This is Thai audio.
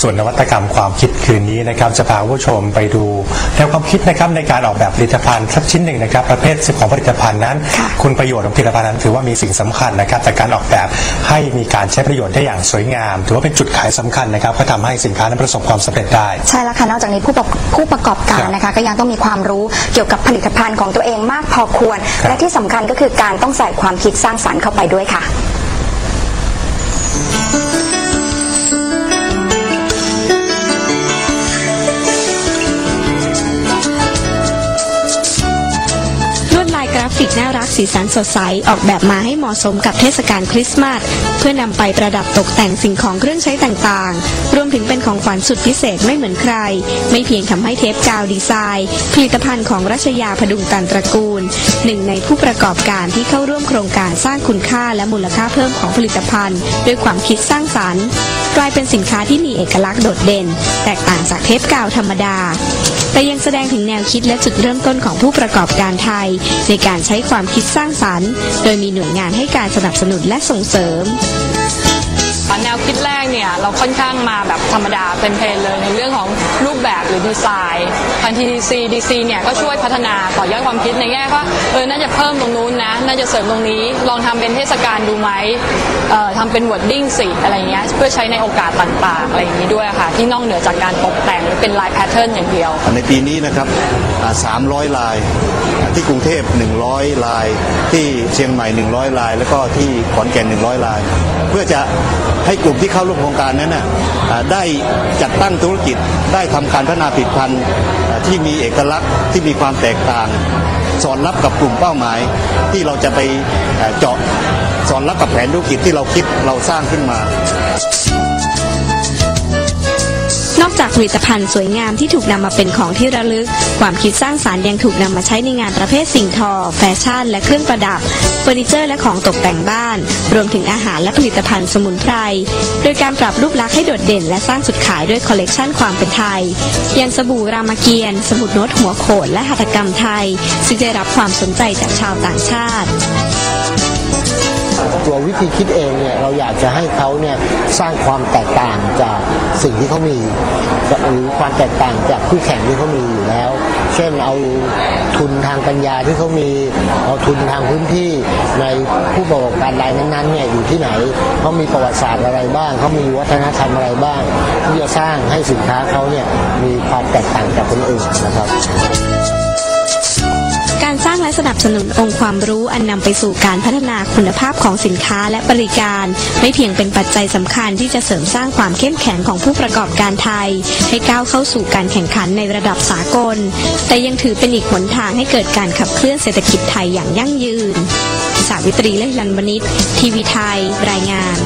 ส่วนนวัตกรรมความคิดคืนนี้นะครับจะพาผู้ชมไปดูแนวความคิดนะครับในการออกแบบผลิตภัณฑ์สักชิ้นหนึ่งนะครับ ประเภทของผลิตภัณฑ์นั้นค่ะคุณประโยชน์ของผลิตภัณฑ์นั้นถือว่ามีสิ่งสำคัญนะครับแต่การออกแบบให้มีการใช้ประโยชน์ได้อย่างสวยงาม ถือว่าเป็นจุดขายสำคัญนะครับก็ทำให้สินค้านั้นประสบความสำเร็จได้ ใช่แล้วค่ะนอกจากนี้ผู้ประผู้ประกอบการครับนะคะ ก็ยังต้องมีความรู้เกี่ยวกับผลิตภัณฑ์ของตัวเองมากพอควรครับและที่สำคัญก็คือการต้องใส่ความคิดสร้างสรรค์เข้าไปด้วยค่ะ น่ารักสีสันสดใสออกแบบมาให้เหมาะสมกับเทศกาลคริสต์มาสเพื่อนำไปประดับตกแต่งสิ่งของเครื่องใช้ต่างๆ รวมถึงเป็นของขวัญสุดพิเศษไม่เหมือนใคร ไม่เพียงทำให้เทปกาวดีไซน์ ผลิตภัณฑ์ของรัชยาพดุงตันตระกูล หนึ่งในผู้ประกอบการที่เข้าร่วมโครงการสร้างคุณค่าและมูลค่าเพิ่มของผลิตภัณฑ์ ด้วยความคิดสร้างสรรค์ กลายเป็นสินค้าที่มีเอกลักษณ์โดดเด่น แตกต่างจากเทปกาวธรรมดา แต่ยังแสดงถึงแนวคิดและจุดเริ่มต้นของผู้ประกอบการไทย ในการใช้ความคิดสร้างสรรค์ โดยมีหน่วยงานให้การสนับสนุนและส่งเสริม แนวคิดแรกเนี่ยเราค่อนข้างมาแบบธรรมดาเป็นเพลนเลยในเรื่องของรูปแบบหรือดีไซน์ทาง TDC DC เนี่ยก็ช่วยพัฒนาต่อยอดความคิดในแง่ว่าเออน่าจะเพิ่มตรงนู้นนะ น่าจะเสริมตรงนี้ลองทำเป็นเทศกาลดูไหมเอ่อทำเป็น wording สิอะไรเงี้ยเพื่อใช้ในโอกาสต่างๆอะไรอย่างนี้ด้วยค่ะ ที่นอกเหนือจากการตกแต่งหรือเป็นลายแพทเทิร์นอย่างเดียว ในปีนี้นะครับอ่า300 ลายที่กรุงเทพ 100 ลาย ที่เชียงใหม่ 100 ลาย แล้วก็ที่ขอนแก่น 100 ลาย เพื่อจะให้กลุ่มที่เข้าร่วมโครงการนั้นน่ะอ่าได้จัดตั้งธุรกิจได้ทำการพัฒนาผลิตภัณฑ์ที่มีเอกลักษณ์ที่มีความแตกต่าง สอดรับกับกลุ่มเป้าหมายที่เราจะไปเจาะสอดรับกับแผนธุรกิจที่เราคิดเราสร้างขึ้นมา อกจากผลิตภัณฑ์สวยงามที่ถูกนำมาเป็นของที่ระลึก ความคิดสร้างสารรค์ยังถูกนำมาใช้ในงานประเภทสิ่งทอ แฟชั่น และเครื่องประดับ เฟอร์นิเจอร์และของตกแต่งบ้าน รวมถึงอาหารและผลิตภัณฑ์สมุนไพร โดยการปรับรูปลักษณ์ให้โดดเด่น และสร้างจุดขายด้วยคอลเลกชันความเป็นไทย อย่างสบู่รามเกียรติ์สมุดโน้ตหัวโขนและหัตถกรรมไทย ซึ่งได้รับความสนใจจากชาวต่างชาติ ตัววิธีคิดเองเนี่ยเราอยากจะให้เขาเนี่ยสร้างความแตกต่างจากสิ่งที่เขามีหรือความแตกต่างจากคู่แข่งที่เขามีอยู่แล้ว เช่นเอาทุนทางปัญญาที่เขามีเอาทุนทางพื้นที่ในผู้ประกอบการรายนั้นๆเนี่ยอยู่ที่ไหนเขามีประวัติศาสตร์อะไรบ้างเขามีวัฒนธรรมอะไรบ้างที่จะสร้างให้สินค้าเขาเนี่ยมีความแตกต่างจากคนอื่นนะครับ สนับสนุนองค์ความรู้อันนำไปสู่การพัฒนาคุณภาพของสินค้าและบริการ ไม่เพียงเป็นปัจจัยสำคัญที่จะเสริมสร้างความเข้มแข็งของผู้ประกอบการไทย ให้ก้าวเข้าสู่การแข่งขันในระดับสากล แต่ยังถือเป็นอีกหนทางให้เกิดการขับเคลื่อนเศรษฐกิจไทยอย่างยั่งยืน สาวิตรีและฮิลันวณิชทีวีไทย รายงาน